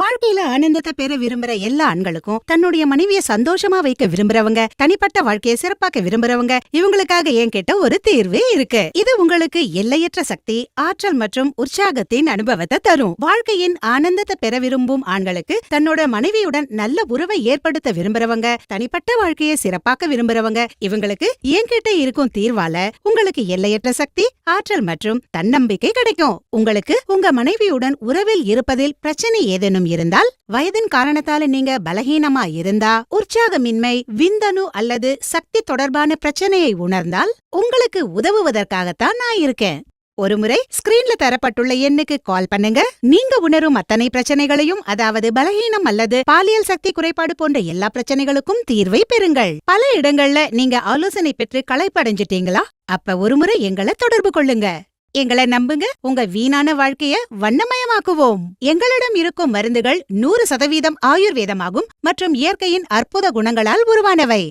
வாழ்க்கையில ஆனந்தத்தை பெற விரும்புற எல்லா ஆண்களுக்கும் தன்னுடைய மனைவிய சந்தோஷமா வைக்க விரும்புறவங்க தனிப்பட்ட வாழ்க்கையை சிறப்பாக்க விரும்புறவங்க இவங்களுக்காக ஏன் கேட்ட ஒரு தீர்வே இருக்கு. இது உங்களுக்கு எல்லையற்ற சக்தி ஆற்றல் மற்றும் உற்சாகத்தின் அனுபவத்தை தரும். வாழ்க்கையின் ஆனந்தத்தை பெற விரும்பும் ஆண்களுக்கு தன்னோட மனைவியுடன் நல்ல உறவை ஏற்படுத்த விரும்புறவங்க தனிப்பட்ட வாழ்க்கையை சிறப்பாக்க விரும்புறவங்க இவங்களுக்கு ஏன் கிட்ட இருக்கும் தீர்வால உங்களுக்கு எல்லையற்ற சக்தி ஆற்றல் மற்றும் தன்னம்பிக்கை கிடைக்கும். உங்களுக்கு உங்க மனைவியுடன் உறவில் இருப்பதில் பிரச்சனை ஏதேனும் இருந்தால் வயதின் காரணத்தால நீங்க பலகீனமா இருந்தா உற்சாகமின்மை விந்தணு அல்லது சக்தி தொடர்பான பிரச்சனையை உணர்ந்தால் உங்களுக்கு உதவுவதற்காகத்தான் நான் இருக்கேன். ஒருமுறை ஸ்கிரீன்ல தரப்பட்டுள்ள எண்ணுக்கு கால் பண்ணுங்க. நீங்க உணரும் அத்தனை பிரச்சனைகளையும் அதாவது பலகீனம் அல்லது பாலியல் சக்தி குறைபாடு போன்ற எல்லா பிரச்சனைகளுக்கும் தீர்வை பெறுங்கள். பல இடங்கள்ல நீங்க ஆலோசனை பெற்று களைப்படைஞ்சிட்டீங்களா? அப்ப ஒருமுறை எங்களை தொடர்பு கொள்ளுங்க. எங்களை நம்புங்க. உங்க வீணான வாழ்க்கைய வண்ணமயமாக்குவோம். எங்களிடம் இருக்கும் மருந்துகள் நூறு சதவீதம் ஆயுர்வேதமாகும் மற்றும் இயற்கையின் அற்புத குணங்களால் உருவானவை.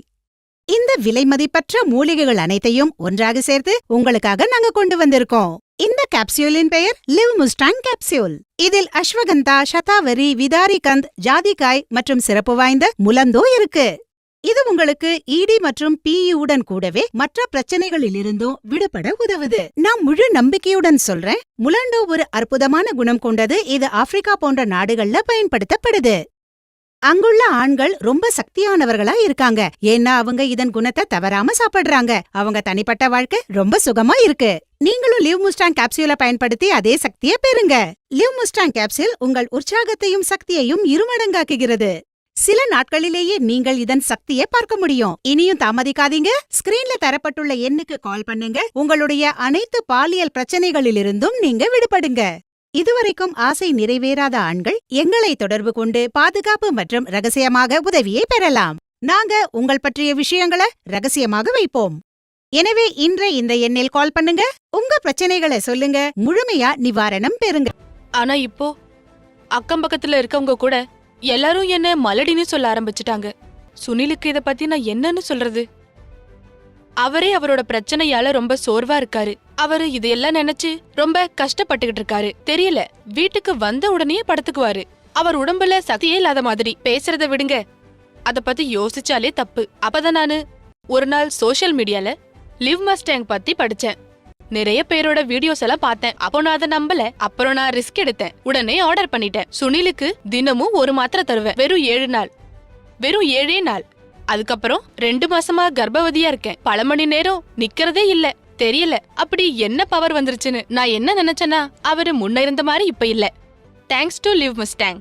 இந்த விலைமதிப்பற்ற மூலிகைகள் அனைத்தையும் ஒன்றாக சேர்த்து உங்களுக்காக நாங்க கொண்டு வந்திருக்கோம். இந்த கேப்சியூலின் பெயர் லிவ் முஸ்டாங் கேப்சியூல் இதில் அஸ்வகந்தா சதாவரி விதாரிகந்த் ஜாதிகாய் மற்றும் சிறப்பு வாய்ந்த முலந்தோ இருக்கு. இது உங்களுக்கு இடி மற்றும் பிஇ உடன் கூடவே மற்ற பிரச்சனைகளிலிருந்தும் விடுபட உதவுது. நான் முழு நம்பிக்கையுடன் சொல்றேன் முலாண்டோ ஒரு அற்புதமான குணம் கொண்டது இது ஆப்பிரிக்கா போன்ற நாடுகள்ல பயன்படுத்தப்படுது. அங்குள்ள ஆண்கள் ரொம்ப சக்தியானவர்களா இருக்காங்க. ஏன்னா அவங்க இதன் குணத்தை தவறாம சாப்பிடுறாங்க. அவங்க தனிப்பட்ட வாழ்க்கை ரொம்ப சுகமா இருக்கு. நீங்களும் லிவ் முஸ்டாங் கேப்சியூலை பயன்படுத்தி அதே சக்தியை பெறுங்க. லிவ் முஸ்டாங் கேப்சியூல் உங்கள் உற்சாகத்தையும் சக்தியையும் இருமடங்காக்குகிறது. சில நாட்களிலேயே நீங்கள் இதன் சக்தியை பார்க்க முடியும். இனியும் தாமதிக்காதீங்க. ஸ்கிரீன்ல தரப்பட்டுள்ள எண்ணுக்கு கால் பண்ணுங்க. உங்களுடைய அனைத்து பாலியல் பிரச்சனைகளிலிருந்தும் நீங்க விடுபடுங்க. இதுவரைக்கும் ஆசை நிறைவேறாத ஆண்கள் எங்களை தொடர்பு கொண்டு பாதுகாப்பு மற்றும் ரகசியமாக உதவியை பெறலாம். நாங்க உங்கள் பற்றிய விஷயங்களை ரகசியமாக வைப்போம். எனவே இன்று இந்த எண்ணில் கால் பண்ணுங்க. உங்க பிரச்சனைகளை சொல்லுங்க. முழுமையா நிவாரணம் பெறுங்க. ஆனா இப்போ அக்கம் பக்கத்துல இருக்கவங்க கூட எல்லாரும் என்ன மலடின்னு சொல்ல ஆரம்பிச்சிட்டாங்க. சுனிலுக்கு இதை பத்தி நான் என்னன்னு சொல்றது? அவரே அவரோட பிரச்சனையால ரொம்ப சோர்வா இருக்காரு. அவரு இதையெல்லாம் நினைச்சு ரொம்ப கஷ்டப்பட்டுகிட்டு இருக்காரு. தெரியல வீட்டுக்கு வந்த உடனே படுத்துக்குவாரு. அவர் உடம்புல சக்தியே இல்லாத மாதிரி. பேசுறத விடுங்க. அத பத்தி யோசிச்சாலே தப்பு. அப்பதான் நானு ஒரு நாள் சோஷியல் மீடியால லிவ் மஸ்டேங் பத்தி படிச்சேன். நிறைய பேரோட வீடியோஸ் எல்லாம் பார்த்தேன். அப்போ நான் அதை நம்பல. அப்புறம் நான் ரிஸ்க் எடுத்தேன். உடனே ஆர்டர் பண்ணிட்டேன். சுனிலுக்கு தினமும் ஒரு மாத்திரை தருவேன். வெறும் ஏழு நாள். வெறும் ஏழே நாள். அதுக்கப்புறம் ரெண்டு மாசமா கர்ப்பவதியா இருக்கேன். பல மணி நேரம் நிக்கிறதே இல்ல. தெரியல. அப்படி என்ன பவர் வந்துருச்சுன்னு நான் என்ன நினைச்சேன்னா அவரு முன்ன இருந்த மாதிரி இப்ப இல்ல. Thanks to live Mustang